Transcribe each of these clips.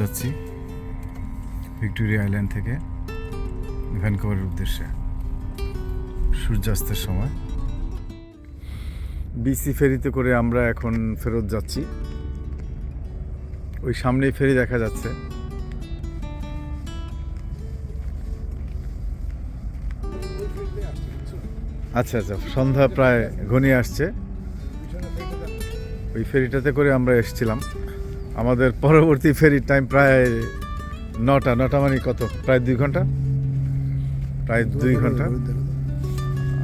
যাচ্ছি Victoria island থেকে ভ্যানকুভারের উদ্দেশ্যে। সূর্যাস্তের সময়। বিসি ফেরিতে করে আমরা এখন ফেরত যাচ্ছি। ওই সামনেই ফেরি দেখা যাচ্ছে। আচ্ছা আচ্ছা সন্ধ্যা প্রায় ঘনিয়ে আসছে। ওই ফেরিটাতে করে আমরা এসেছিলাম। আমাদের পরবর্তী ফেরির টাইম প্রায় নটা নটা মানে কত? প্রায় দুই ঘণ্টা? প্রায় দুই ঘণ্টা?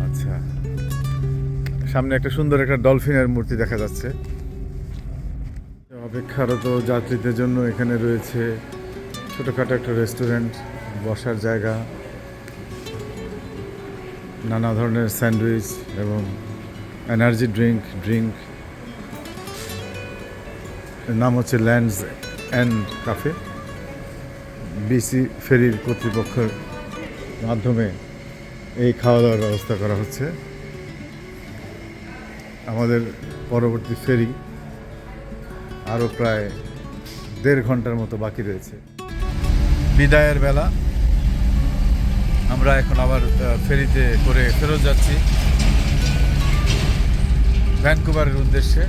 আচ্ছা। সামনে একটা সুন্দর একটা ডলফিনের মূর্তি দেখা যাচ্ছে। অপেক্ষারত যাত্রীদের জন্য এখানে রয়েছে ছোটোখাটো একটা রেস্টুরেন্ট বসার জায়গা, নানা ধরনের স্যান্ডউইচ এবং এনার্জি ড্রিঙ্ক ড্রিঙ্ক নাম হচ্ছে ল্যান্ডস অ্যান্ড কাফে বিসি ফেরির কর্তৃপক্ষের মাধ্যমে এই খাওয়া দাওয়ার ব্যবস্থা করা হচ্ছে। আমাদের পরবর্তী ফেরি আরও প্রায় দেড় ঘণ্টার মতো বাকি রয়েছে। বিদায়ের বেলা আমরা এখন আবার ফেরিতে করে ফেরত যাচ্ছি। ভ্যানকুভারের উদ্দেশ্যে।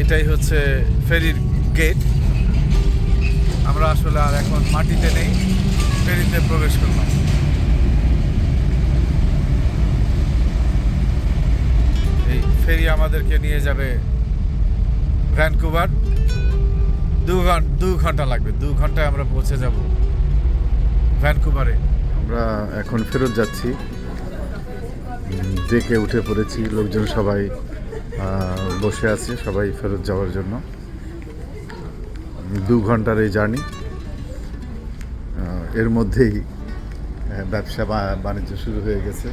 এটাই হচ্ছে ফেরির গেট আমরা আসলে আর এখন মাটিতে নেই, ফেরিতে প্রবেশ করলাম। এই ফেরি আমাদেরকে নিয়ে যাবে ভ্যানকুভার। দু ঘণ্টা দু ঘণ্টা লাগবে, দু ঘন্টায় আমরা পৌঁছে যাব ভ্যানকুভারে। আমরা এখন ফেরত যাচ্ছি। ডেকে উঠে পড়েছি, লোকজন সবাই বসে আছি সবাই ফেরত যাওয়ার জন্য। দু ঘণ্টার এই জার্নি। এর মধ্যেই ব্যবসা বাণিজ্য শুরু হয়ে গেছে।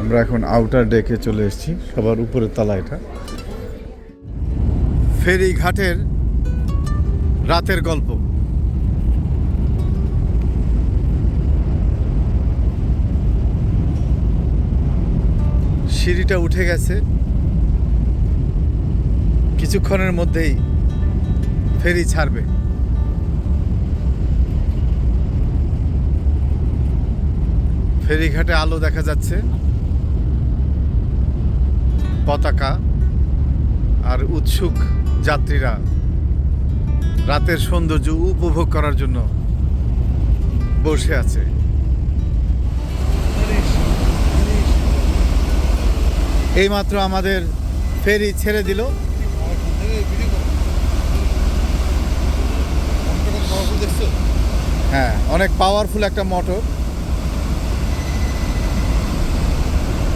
আমরা এখন আউটার ডেকে চলে এসেছি। সবার উপরে তলা এটা। ফেরি ঘাটের রাতের গল্প। সিঁড়িটা উঠে গেছে। কিছুক্ষণের মধ্যেই ফেরি ছাড়বে। ফেরিঘাটে আলো দেখা যাচ্ছে। পতাকা আর উৎসুক যাত্রীরা রাতের সৌন্দর্য উপভোগ করার জন্য বসে আছে। এইমাত্র আমাদের ফেরি ছেড়ে দিল। হ্যাঁ অনেক পাওয়ারফুল একটা মোটর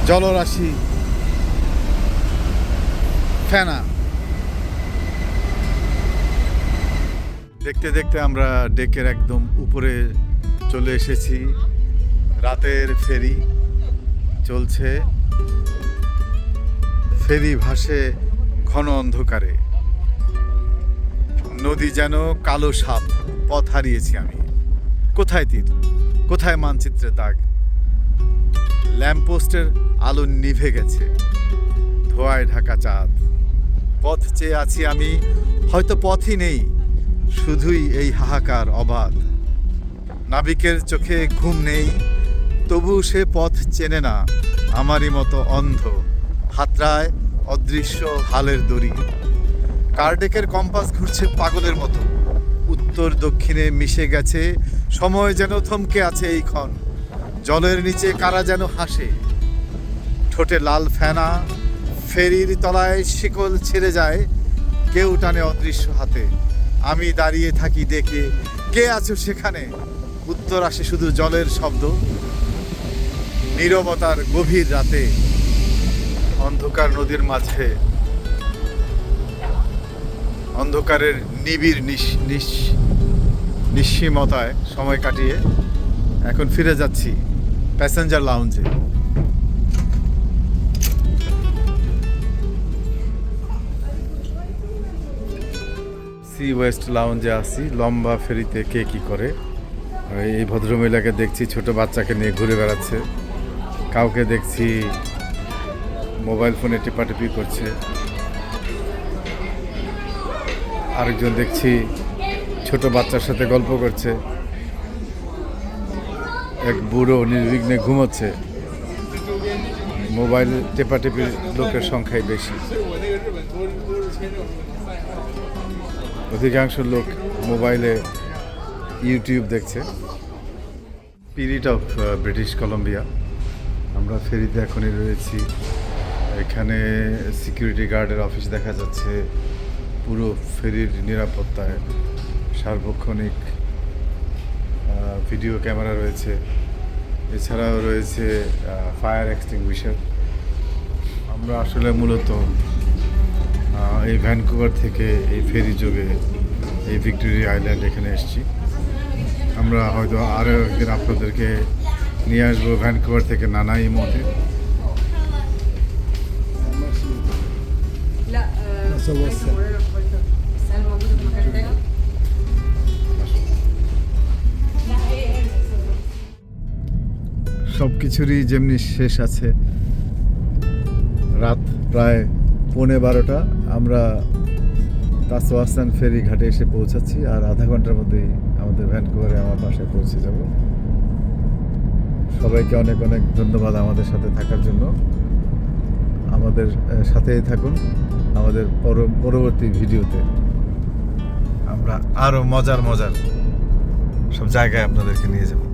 জলরাশি ফেনা। দেখতে দেখতে আমরা ডেকের একদম উপরে চলে এসেছি। রাতের ফেরি চলছে। ফেরি ভাসে ঘন অন্ধকারে। নদী যেন কালো সাপ, পথ হারিয়েছি আমি। কোথায় তীর? কোথায় মানচিত্রে দাগ? ল্যাম্পপোস্টের আলো নিভে গেছে। ধোয়ায় ঢাকা চাঁদ। পথ চেয়ে আছি আমি, হয়তো পথই নেই। শুধুই এই হাহাকার অবাধ। নাবিকের চোখে ঘুম নেই, তবু সে পথ চেনে না, আমারই মতো অন্ধ হাতরায় অদৃশ্য হালের দড়ি। কার্ডেকের কম্পাস ঘুরছে পাগলের মতো। উত্তর দক্ষিণে মিশে গেছে, সময় যেন থমকে আছে এই ক্ষণ। জলের নিচে কারা যেন হাসে। ঠোঁটে লাল ফেনা, ফেরির তলায় শিকল ছেড়ে যায়, কেউ টানে অদৃশ্য হাতে। আমি দাঁড়িয়ে থাকি দেখে। কে আছো সেখানে? উত্তর আসে শুধু জলের শব্দ। নীরবতার গভীর রাতে অন্ধকার নদীর মাঝে। অন্ধকারের নিবিড় নিঃসীমতায় সময় কাটিয়ে এখন ফিরে যাচ্ছি প্যাসেঞ্জার লাউঞ্জে। সি ওয়েস্ট লাউঞ্জে আছি লম্বা ফেরিতে কে কি করে? এই ভদ্রমহিলাকে দেখছি, ছোট বাচ্চাকে নিয়ে ঘুরে বেড়াচ্ছে। কাউকে দেখছি মোবাইল ফোনে টিপাটিপি করছে। আরেকজন দেখছি ছোট বাচ্চার সাথে গল্প করছে। এক বুড়ো নির্বিঘ্নে ঘুমোচ্ছে। মোবাইল টেপাটেপির লোকের সংখ্যাই বেশি। অধিকাংশ লোক মোবাইলে ইউটিউব দেখছে। পিরিট অফ ব্রিটিশ কলম্বিয়া আমরা ফেরিতে এখনই রয়েছি। এখানে সিকিউরিটি গার্ডের অফিস দেখা যাচ্ছে। পুরো ফেরির নিরাপত্তায় সার্বক্ষণিক ভিডিও ক্যামেরা রয়েছে। এছাড়াও রয়েছে ফায়ার এক্সটিংগুইশার আমরা আসলে মূলত এই ভ্যানকুভার থেকে এই ফেরি যোগে এই ভিক্টোরিয়া আইল্যান্ড এখানে এসেছি। আমরা হয়তো আরও একদিন আপনাদেরকে নিয়ে আসব ভ্যানকুভার থেকে নানা মতে সব কিছুরই যেমনি শেষ আছে রাত প্রায় পৌনে বারোটা, আমরা তাসওয়াসান ফেরি ঘাটে এসে পৌঁছাচ্ছি আর আধা ঘণ্টার মধ্যেই আমাদের ভ্যানকুভারে আমার বাসায় পৌঁছে যাব। সবাইকে অনেক অনেক ধন্যবাদ আমাদের সাথে থাকার জন্য। আমাদের সাথেই থাকুন আমাদের পর- পরবর্তী ভিডিওতে। আমরা আরও মজার মজার সব জায়গায় আপনাদেরকে নিয়ে যাব।